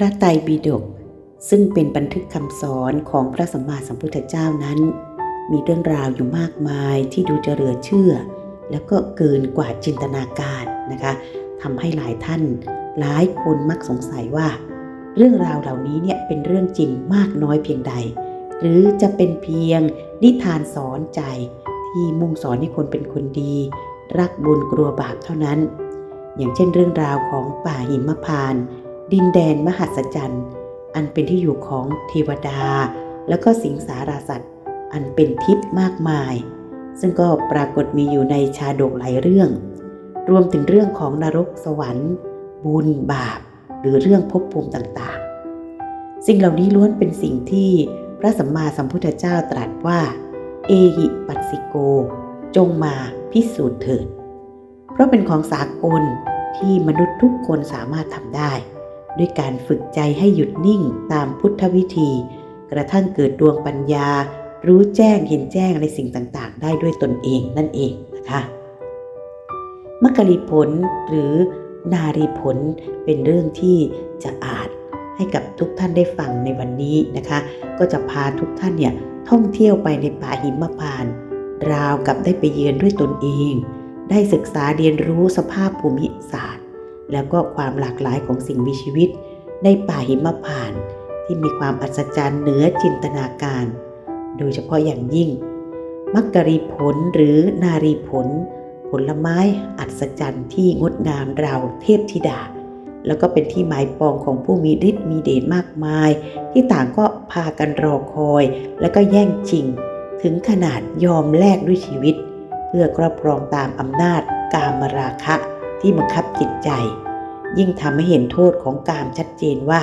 พระไตรปิฎกซึ่งเป็นบันทึกคำสอนของพระสัมมาสัมพุทธเจ้านั้น มีเรื่องราวอยู่มากมายที่ดูจะเหลือเชื่อ แล้วก็เกินกว่าจินตนาการนะคะทำให้หลายท่านหลายคนมักสงสัยว่า เรื่องราวเหล่านี้เนี่ยเป็นเรื่องจริงมากน้อยเพียงใด หรือจะเป็นเพียงนิทานสอนใจ ที่มุ่งสอนให้คนเป็นคนดี รักบุญกลัวบาปเท่านั้น อย่างเช่นเรื่องราวของป่าหิมพานต์ ดินแดนมหัศจรรย์ อันเป็นที่อยู่ของเทวดา แล้วก็สิงสาราสัตว์อันเป็นทิพย์มากมาย ซึ่งก็ปรากฏมีอยู่ในชาดกหลายเรื่อง รวมถึงเรื่องของนรกสวรรค์ บุญบาป หรือเรื่องภพภูมิต่างๆ สิ่งเหล่านี้ล้วนเป็นสิ่งที่พระสัมมาสัมพุทธเจ้าตรัสว่า เอหิปัสสิโก จงมาพิสูจน์เถิด เพราะเป็นของสากลที่มนุษย์ทุกคนสามารถทำได้ ด้วยการฝึกใจให้หยุดนิ่งตามพุทธวิธี กระทั่งเกิดดวงปัญญา รู้แจ้งเห็นแจ้งในสิ่งต่างๆ ได้ด้วยตนเองนั่นเองนะคะมักกะลีผลหรือนารีผลเป็นเรื่องที่จะอาจให้กับทุกท่านได้ฟังในวันนี้นะคะ ก็จะพาทุกท่านเนี่ยท่องเที่ยวไปในป่าหิมพานต์ราวกับได้ไปเยือนด้วยตนเอง ได้ศึกษาเรียนรู้สภาพภูมิศาสตร์ แล้วก็ความหลากหลายของสิ่งมีชีวิต ในป่าหิมพานต์ที่มีความอัศจรรย์เหนือจินตนาการ โดยเฉพาะอย่างยิ่ง มักกะรีผลหรือนารีผล ผลไม้อัศจรรย์ที่งดงามราวเทพธิดา แล้วก็เป็นที่หมายปองของผู้มีฤทธิ์มีเดชมากมาย ที่ต่างก็พากันรอคอย แล้วก็แย่งชิง ถึงขนาดยอมแลกด้วยชีวิต เพื่อครอบครองตามอำนาจกามราคะ ที่บังคับจิตใจ ยิ่งทำให้เห็นโทษของกามชัดเจนว่า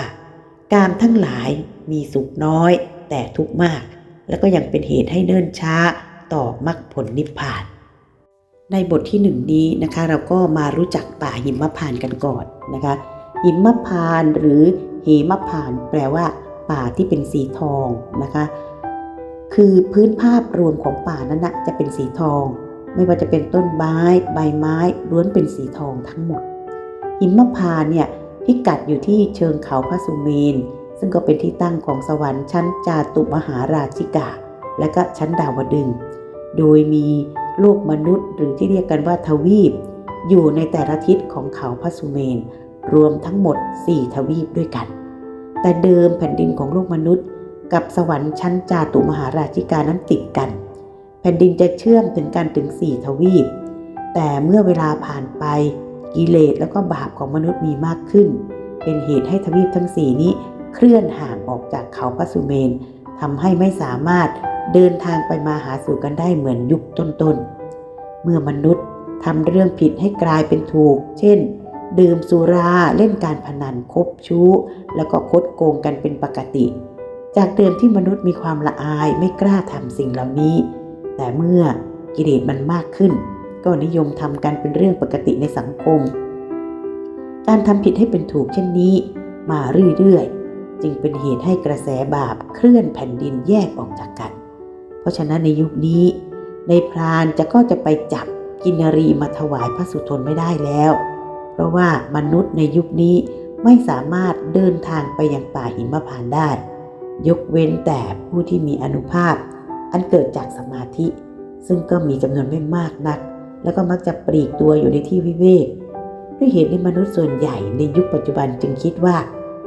กามทั้งหลายมีสุขน้อย แต่ทุกข์มาก แล้วก็ยังเป็นเหตุให้เนิ่นช้าต่อมรรคผลนิพพาน ในบทที่หนึ่งนี้นะคะ เราก็มารู้จักป่าหิมพานต์กันก่อนนะคะ หิมพานต์หรือเหมพานต์แปลว่า ป่าที่เป็นสีทองนะคะ คือพื้นภาพรวมของป่านั้นนะจะเป็นสีทอง ไม่ว่าจะเป็นต้นไม้ใบไม้ล้วนเป็นสีทองทั้งหมด หิมพานเนี่ยพิกัดอยู่ที่เชิงเขาพระสุเมน ซึ่งก็เป็นที่ตั้งของสวรรค์ชั้นจาตุมหาราชิกา และก็ชั้นดาวดึง โดยมีโลกมนุษย์หรือที่เรียกกันว่าทวีป อยู่ในแต่ละทิศของเขาพระสุเมน รวมทั้งหมด 4 ทวีปด้วยกัน แต่เดิมแผ่นดินของโลกมนุษย์ กับสวรรค์ชั้นจาตุมหาราชิกานั้นติดกัน ผ่นดินจะเชื่อมถึงกันถึง4ทวีป แต่เมื่อเวลาผ่านไปกิเลสแล้วก็บาปของมนุษย์มีมากขึ้น เป็นเหตุให้ทวีปทั้ง4นี้เคลื่อนห่างออกจากเขาพระสุเมนทำให้ไม่สามารถเดินทางไปมาหาสู่กันได้เหมือนยุคต้นๆ เมื่อมนุษย์ทำเรื่องผิดให้กลายเป็นถูก เช่น ดื่มสุราเล่นการพนันคบชู้ แล้วก็คดโกงกันเป็นปกติ จากเดิมที่มนุษย์มีความละอายไม่กล้าทำสิ่งเหล่านี้ แต่เมื่อกิเลสมันมากขึ้น ก็นิยมทำกันเป็นเรื่องปกติในสังคม การทำผิดให้เป็นถูกเช่นนี้ มาเรื่อยๆ จึงเป็นเหตุให้กระแสบาปเคลื่อนแผ่นดินแยกออกจากกัน เพราะฉะนั้นในยุคนี้ ในพรานจะก็จะไปจับกินรีมาถวายพระสุทนไม่ได้แล้ว เพราะว่ามนุษย์ในยุคนี้ไม่สามารถเดินทางไปยังป่าหิมพานได้ ยกเว้นแต่ผู้ที่มีอนุภาพ อันเกิดจากสมาธิ ซึ่งก็มีจำนวนไม่มากนัก แล้วก็มักจะปลีกตัวอยู่ในที่วิเวกด้วยเหตุที่มนุษย์ส่วนใหญ่ในยุคปัจจุบันจึงคิดว่า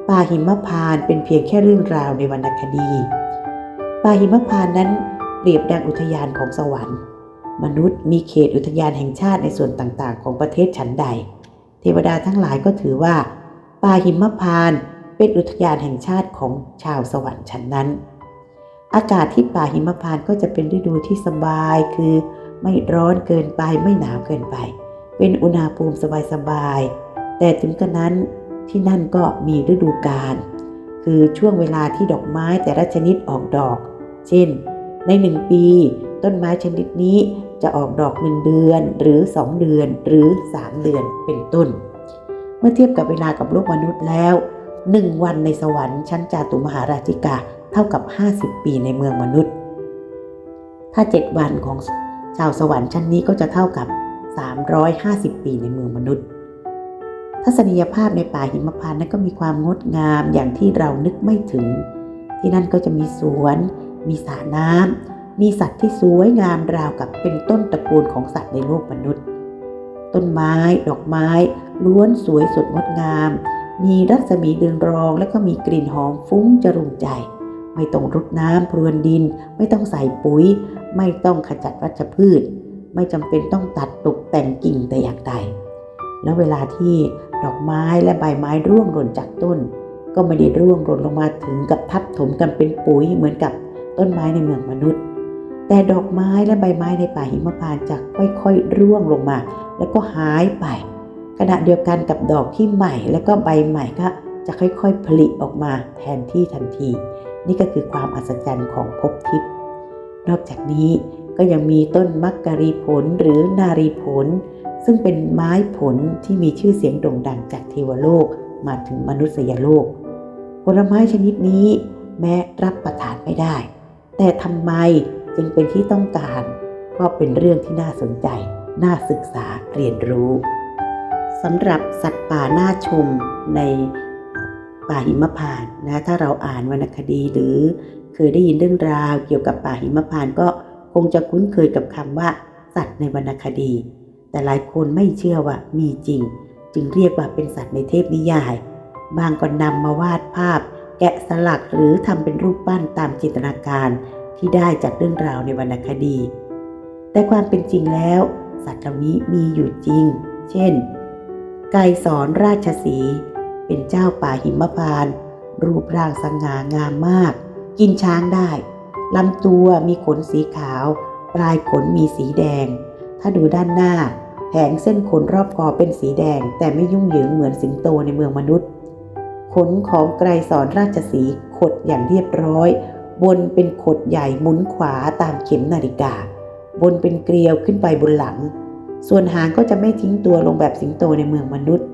ป่าหิมพานต์เป็นเพียงแค่เรื่องราวในวรรณคดีป่าหิมพานต์นั้นเปรียบดังอุทยานของสวรรค์ มนุษย์มีเขตอุทยานแห่งชาติในส่วนต่างๆ ของประเทศชั้นใด เทวดาทั้งหลายก็ถือว่าป่าหิมพานต์เป็นอุทยานแห่งชาติของชาวสวรรค์ชั้นนั้น อากาศที่ป่าหิมพานต์ก็จะเป็นฤดูที่สบายคือไม่ร้อนเกินไปไม่หนาวเกินไป เป็นอุณหภูมิสบายๆแต่ถึงกระนั้นที่นั่นก็มีฤดูกาลคือช่วงเวลาที่ดอกไม้แต่ละชนิดออกดอก เช่น ในหนึ่งปี ต้นไม้ชนิดนี้จะออกดอกหนึ่งเดือนหรือ 2 เดือนหรือ 3 เดือนเป็นต้น เมื่อเทียบกับเวลากับโลกมนุษย์แล้ว 1 วันในสวรรค์ชั้นจาตุมหาราชิกา เท่ากับ 50 ปีในเมืองมนุษย์ ถ้า 7 วันของชาวสวรรค์ชั้นนี้ก็จะเท่ากับ 350 ปีในเมืองมนุษย์ ทัศนียภาพในป่าหิมพานต์นั้นก็มีความงดงามอย่างที่เรานึกไม่ถึง ที่นั่นก็จะมีสวน มีสระน้ำ มีสัตว์ที่สวยงามราวกับเป็นต้นตระกูลของสัตว์ในโลกมนุษย์ ต้นไม้ ดอกไม้ ล้วนสวยสดงดงาม มีรัศมีเรืองรอง และก็มีกลิ่นหอมฟุ้งจรุงใจ ไม่ต้องรดน้ำพรวนดิน ไม่ต้องใส่ปุ๋ย ไม่ต้องขจัดวัชพืช ไม่จำเป็นต้องตัดตกแต่งกิ่งแต่อย่างใดแล้วเวลาที่ดอกไม้และใบไม้ร่วงหล่นจากต้น ก็ไม่ได้ร่วงหล่นลงมาถึงกับทับถมกันเป็นปุ๋ยเหมือนกับต้นไม้ในเมืองมนุษย์ แต่ดอกไม้และใบไม้ในป่าหิมพานต์จะค่อยๆร่วงลงมา แล้วก็หายไป ขณะเดียวกันกับดอกที่ใหม่ และก็ใบใหม่ก็จะค่อยๆผลิออกมาแทนที่ทันที นี่ก็คือความอัศจรรย์ของภพทิพย์นอกจากนี้ก็ยังมีต้นมักกะรีผลหรือนารีผล ซึ่งเป็นไม้ผลที่มีชื่อเสียงโด่งดังจากเทวโลกมาถึงมนุษยโลก ผลไม้ชนิดนี้แม้รับประทานไม่ได้ แต่ทำไมจึงเป็นที่ต้องการ ก็เป็นเรื่องที่น่าสนใจ น่าศึกษาเรียนรู้สำหรับสัตว์ป่าหน่าชมใน ป่าหิมพานต์นะถ้าเราอ่านวรรณคดีหรือเคยได้ยินเรื่องราวเกี่ยวกับป่าหิมพานต์ก็คงจะคุ้นเคยกับคำว่า สัตว์ในวรรณคดี แต่หลายคนไม่เชื่อว่ามีจริง จึงเรียกว่าเป็นสัตว์ในเทพนิยาย บางก็นำมาวาดภาพ แกะสลักหรือทำเป็นรูปปั้นตามจินตนาการที่ได้จากเรื่องราวในวรรณคดี แต่ความเป็นจริงแล้ว สัตว์เหล่านี้มีอยู่จริง เช่น ไกรสอนราชสี เป็นเจ้าป่าหิมพานต์รูปร่างสง่างามมาก กินช้างได้ลำตัวมีขนสีขาว ปลายขนมีสีแดง ถ้าดูด้านหน้า แผงเส้นขนรอบคอเป็นสีแดง แต่ไม่ยุ่งเหยิงเหมือนสิงโตในเมืองมนุษย์ ขนของไกรสอนราชสีขดอย่างเรียบร้อย บนเป็นขดใหญ่หมุนขวาตามเข็มนาฬิกา บนเป็นเกลียวขึ้นไปบนหลัง ส่วนหางก็จะไม่ทิ้งตัวลงแบบสิงโตในเมืองมนุษย์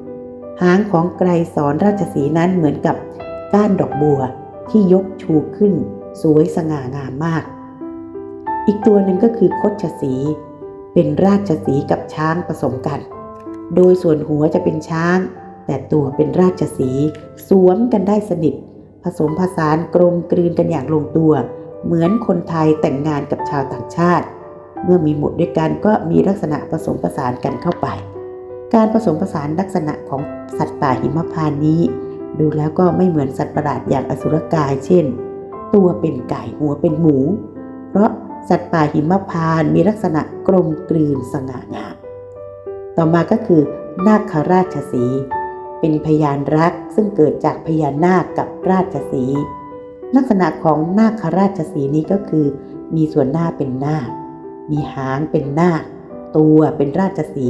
หางของไกรสอนราชสีนั้นเหมือนกับก้านดอกบัวที่ยกชูขึ้น สวยสง่างามมาก อีกตัวหนึ่งก็คือคดชสี เป็นราชสีกับช้างผสมกัน โดยส่วนหัวจะเป็นช้าง แต่ตัวเป็นราชสีสวมกันได้สนิท ผสมผสานกลมกลืนกันอย่างลงตัว เหมือนคนไทยแต่งงานกับชาวต่างชาติ เมื่อมีหมดด้วยกันก็มีลักษณะผสมผสานกันเข้าไป การผสมผสานลักษณะของสัตว์ป่าหิมพานนี้ ดูแล้วก็ไม่เหมือนสัตว์ประหลาดอย่างอสุรกาย เช่น ตัวเป็นไก่หัวเป็นหมู เพราะสัตว์ป่าหิมพานมีลักษณะกลมกลืนสง่างามต่อมาก็คือนาคราชสี เป็นพยานรักซึ่งเกิดจากพญานาคกับราชสี ลักษณะของนาคราชสีนี้ก็คือ มีส่วนหน้าเป็นนาค มีหางเป็นนาค ตัวเป็นราชสี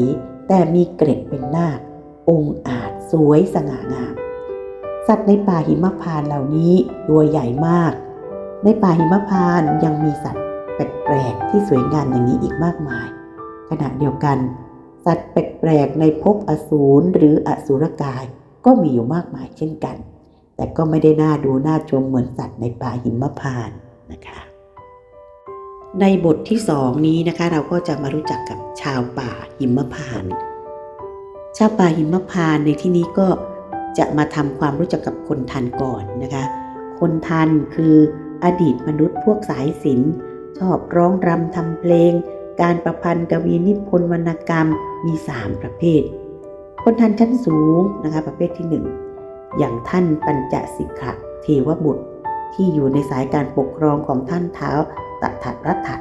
แต่มีเกร็ดเป็นนาคองค์อาจสวยสง่างาม สัตว์ในป่าหิมพานเหล่านี้ตัวใหญ่มาก ในป่าหิมพานยังมีสัตว์แปลกๆที่สวยงามอย่างนี้อีกมากมาย ขณะเดียวกัน สัตว์แปลกๆในภพอสูรหรืออสูรกายก็มีอยู่มากมายเช่นกัน แต่ก็ไม่ได้น่าดูน่าชมเหมือนสัตว์ในป่าหิมพานนะคะ ในบทที่สองนี้นะคะเราก็จะมารู้จักกับชาวป่าหิมพานต์ชาวป่าหิมพานต์ในที่นี้ก็จะมาทำความรู้จักกับคนทันก่อนนะคะ คนทันคืออดีตมนุษย์พวกสายศิลป์ชอบร้องรำทำเพลง การประพันธ์กวีนิพนธ์วรรณกรรมมี 3 ประเภท คนทันชั้นสูงนะคะประเภทที่ 1 อย่างท่านปัญจสิกขะเทวบุตร ที่อยู่ในสายการปกครองของท่านเท้า ตถัดรัตถะ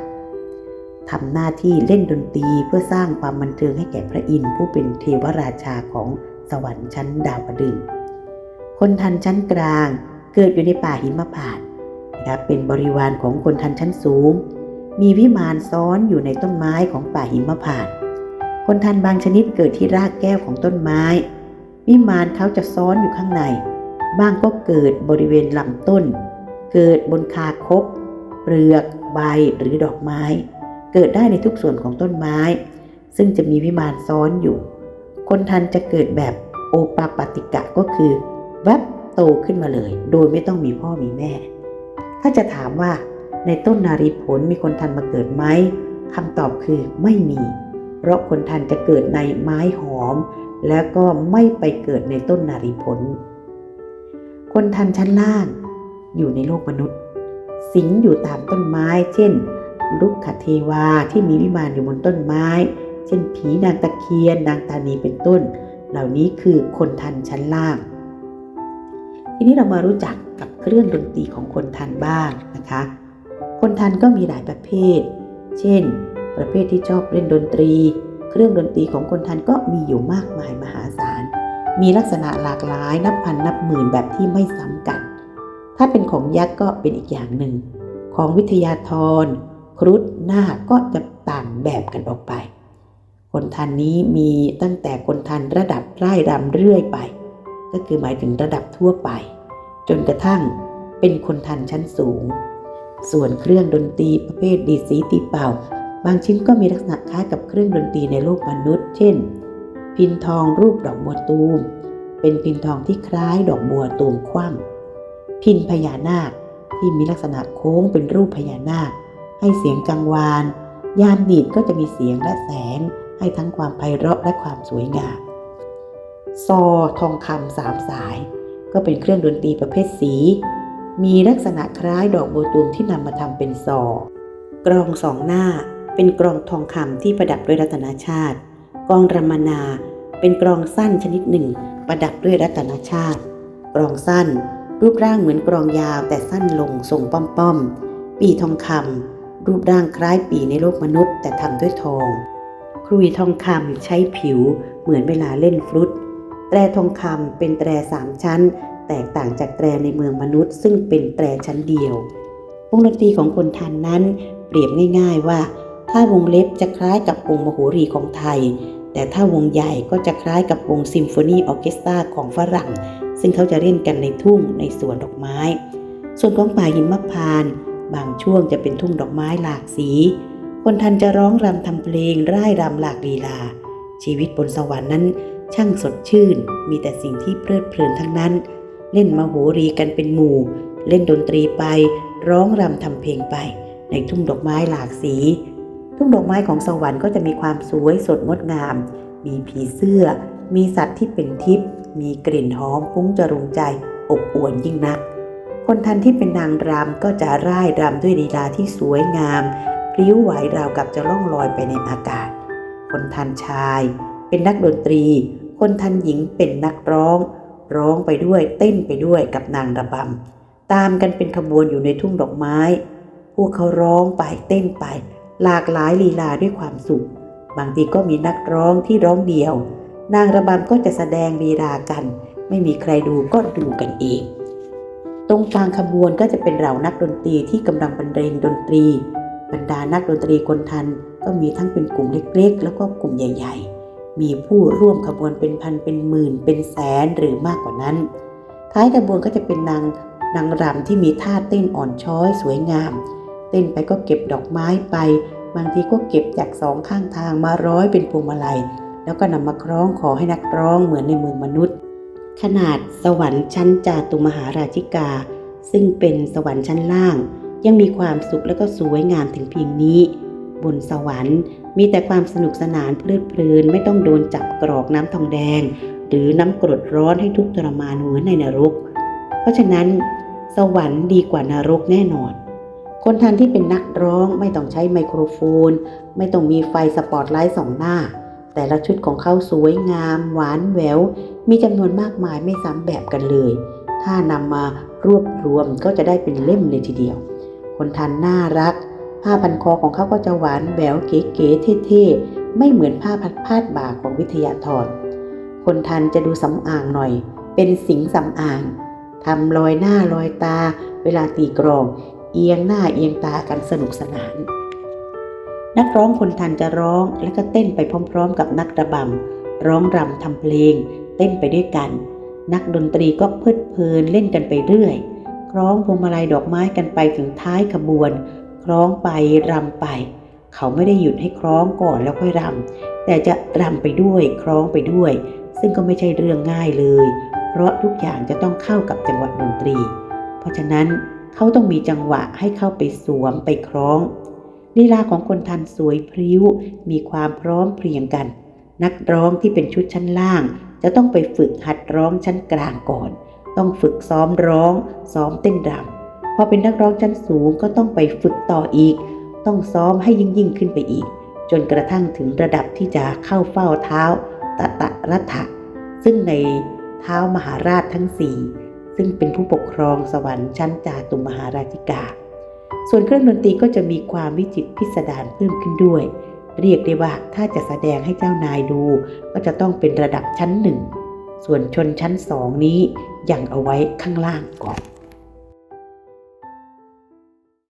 ทำหน้าที่เล่นดนตรีเพื่อสร้างความบันเทิงให้แก่พระอินทร์ผู้เป็นเทวราชาของสวรรค์ชั้นดาวดึงส์คนทันชั้นกลางเกิดอยู่ในป่าหิมพานต์นะครับเป็นบริวารของคนทันชั้นสูง มีวิมานซ้อนอยู่ในต้นไม้ของป่าหิมพานต์คนทันบางชนิดเกิดที่รากแก้วของต้นไม้ วิมานเขาจะซ้อนอยู่ข้างใน บ้างก็เกิดบริเวณลำต้น เกิดบนคาคบ เปลือก ใบหรือดอกไม้ เกิดได้ในทุกส่วนของต้นไม้ ซึ่งจะมีวิมานซ้อนอยู่ คนทันจะเกิดแบบโอปปาติกะก็คือ แวบโตขึ้นมาเลย โดยไม่ต้องมีพ่อมีแม่ ถ้าจะถามว่าในต้นนารีผลมีคนทันมาเกิดไหมคำตอบคือไม่มี เพราะคนทันจะเกิดในไม้หอม แล้วก็ไม่ไปเกิดในต้นนารีผล คนทันชั้นล่างอยู่ในโลกมนุษย์ สิงอยู่ตามต้นไม้ เช่น ลุกขเทวาที่มีวิมานอยู่บนต้นไม้ เช่น ผีนางตะเคียน นางตานีเป็นต้น เหล่านี้คือคนทันชั้นล่าง ทีนี้เรามารู้จักกับเครื่องดนตรีของคนทันบ้างนะคะ คนทันก็มีหลายประเภท เช่น ประเภทที่ชอบเล่นดนตรี เครื่องดนตรีของคนทันก็มีอยู่มากมายมหาศาล มีลักษณะหลากหลายนับพันนับหมื่นแบบที่ไม่ซ้ำกัน ถ้าเป็นของยักษ์ก็เป็นอีกอย่างหนึ่ง ของวิทยาธร ครุฑนาคก็จะต่างแบบกันออกไป คนทันนี้มีตั้งแต่คนทันระดับไร่รำเรื่อยไป ก็คือหมายถึงระดับทั่วไป จนกระทั่งเป็นคนทันชั้นสูง ส่วนเครื่องดนตรีประเภทดีสีตีเป่า บางชิ้นก็มีลักษณะคล้ายกับเครื่องดนตรีในโลกมนุษย์ เช่น พินทองรูปดอกบัวตูม เป็นพินทองที่คล้ายดอกบัวตูมคว่ำ พินพญานาคที่มีลักษณะโค้งเป็นรูปพญานาค ให้เสียงกังวาน ยามดีดก็จะมีเสียงและแสง ให้ทั้งความไพเราะและความสวยงาม ซอทองคำสามสาย ก็เป็นเครื่องดนตรีประเภทสี มีลักษณะคล้ายดอกโบตูมที่นำมาทำเป็นซอ กรองสองหน้าเป็นกรองทองคำที่ประดับด้วยรัตนชาติ กรองรมนา เป็นกรองสั้นชนิดหนึ่ง ประดับด้วยรัตนชาติ กรองสั้น รูปร่างเหมือนกรองยาวแต่สั้นลงทรงป้อมๆ ปีทองคำรูปร่างคล้ายปีในโลกมนุษย์แต่ทำด้วยทอง ครุยทองคำใช้ผิวเหมือนเวลาเล่นฟลุต แตรทองคำเป็นแตรสามชั้น แตกต่างจากแตรในเมืองมนุษย์ ซึ่งเป็นแตรชั้นเดียววงดนตรีของคนทันนั้นเปรียบง่ายๆว่า ถ้าวงเล็บจะคล้ายกับวงมโหรีของไทย แต่ถ้าวงใหญ่ก็จะคล้ายกับวงซิมโฟนีออเคสตราของฝรั่ง ซึ่งเขาจะเล่นกันในทุ่งในสวนดอกไม้ ส่วนของป่าหิมพาน บางช่วงจะเป็นทุ่งดอกไม้หลากสี คนทันจะร้องรำทำเพลงร่ายรำหลากลีลา ชีวิตบนสวรรค์นั้น ช่างสดชื่น มีแต่สิ่งที่เพลิดเพลินทั้งนั้น เล่นมโหรีกันเป็นหมู่ เล่นดนตรีไป ร้องรำทำเพลงไป ในทุ่งดอกไม้หลากสี ทุ่งดอกไม้ของสวรรค์ก็จะมีความสวยสดงดงาม มีผีเสื้อ มีสัตว์ที่เป็นทิพย์ มีกลิ่นหอมฟุ้งจรุงใจ อบอวลยิ่งนัก คนทันที่เป็นนางรำก็จะร่ายรำด้วยลีลาที่สวยงามพริ้วไหวราวกับจะล่องลอยไปในอากาศ คนทันชายเป็นนักดนตรี คนทันหญิงเป็นนักร้อง ร้องไปด้วยเต้นไปด้วยกับนางระบำตามกันเป็นขบวนอยู่ในทุ่งดอกไม้ พวกเขาร้องไปเต้นไป หลากหลายลีลาด้วยความสุข บางทีก็มีนักร้องที่ร้องเดียว นางระบำก็จะแสดงลีลากัน ไม่มีใครดูก็ดูกันเอง ตรงกลางขบวนก็จะเป็นเหล่านักดนตรีที่กำลังบรรเลงดนตรี บรรดานักดนตรีคนทันก็มีทั้งเป็นกลุ่มเล็กๆ แล้วก็กลุ่มใหญ่ ๆ มีผู้ร่วมขบวนเป็นพันเป็นหมื่น เป็นแสนหรือมากกว่านั้น ท้ายขบวนก็จะเป็นนางนางรำที่มีท่าเต้นอ่อนช้อยสวยงาม เต้นไปก็เก็บดอกไม้ไป บางทีก็เก็บจากสองข้างทางมาร้อยเป็นพวงมาลัย แล้วก็นำมาคล้องขอให้นักร้องเหมือนในเมืองมนุษย์ ขนาดสวรรค์ชั้นจาตุมหาราชิกา ซึ่งเป็นสวรรค์ชั้นล่าง ยังมีความสุขและก็สวยงามถึงเพียงนี้ บนสวรรค์มีแต่ความสนุกสนานเพลิดเพลินไม่ต้องโดนจับกรอกน้ำทองแดง หรือน้ำกรดร้อนให้ทุกทรมานเหมือนในนรก เพราะฉะนั้น สวรรค์ดีกว่านรกแน่นอนคนทันที่เป็นนักร้องไม่ต้องใช้ไมโครโฟน ไม่ต้องมีไฟสปอตไลท์สองหน้า แต่ละชุดของเขาสวยงาม หวานแหวว มีจำนวนมากมายไม่ซ้ำแบบกันเลย ถ้านำมารวบรวมก็จะได้เป็นเล่มเลยทีเดียว คนทันน่ารัก ผ้าพันคอของเขาก็จะหวานแหววเก๋ๆเท่ๆ ไม่เหมือนผ้าพัดพาดบ่าของวิทยาธรคนทันจะดูสำอางหน่อย เป็นสิงสำอางทำรอยหน้ารอยตา เวลาตีกรอง เอียงหน้าเอียงตากันสนุกสนาน นักร้องคนทันจะร้องและก็เต้นไปพร้อม ๆ กับนักระบำร้องรำทำเพลง เต้นไปด้วยกัน นักดนตรีก็เพลิดเพลินเล่นกันไปเรื่อยคล้องพวงมาลัยดอกไม้กันไปถึงท้ายขบวนคล้องไปรำไป เขาไม่ได้หยุดให้คล้องก่อนแล้วค่อยรำแต่จะรำไปด้วยคล้องไปด้วย ซึ่งก็ไม่ใช่เรื่องง่ายเลย เพราะทุกอย่างจะต้องเข้ากับจังหวะดนตรี เพราะฉะนั้นเขาต้องมีจังหวะให้เข้าไปสวมไปคล้อง ลีลาของคนทันสวยพริ้ว มีความพร้อมเพรียงกัน นักร้องที่เป็นชุดชั้นล่าง จะต้องไปฝึกหัดร้องชั้นกลางก่อน ต้องฝึกซ้อมร้อง ซ้อมเต้นรำพอเป็นนักร้องชั้นสูงก็ต้องไปฝึกต่ออีก ต้องซ้อมให้ยิ่งยิ่งขึ้นไปอีก จนกระทั่งถึงระดับที่จะเข้าเฝ้าเท้าตะตะรัฐะซึ่งในเท้ามหาราชทั้งสี่ซึ่งเป็นผู้ปกครองสวรรค์ชั้นจาตุมหาราชิกา ส่วนเครื่องดนตรีก็จะมีความวิจิตรพิสดารเพิ่มขึ้นด้วย เรียกได้ว่าถ้าจะแสดงให้เจ้านายดู ก็จะต้องเป็นระดับชั้นหนึ่ง ส่วนชนชั้นสองนี้ยังเอาไว้ข้างล่างก่อน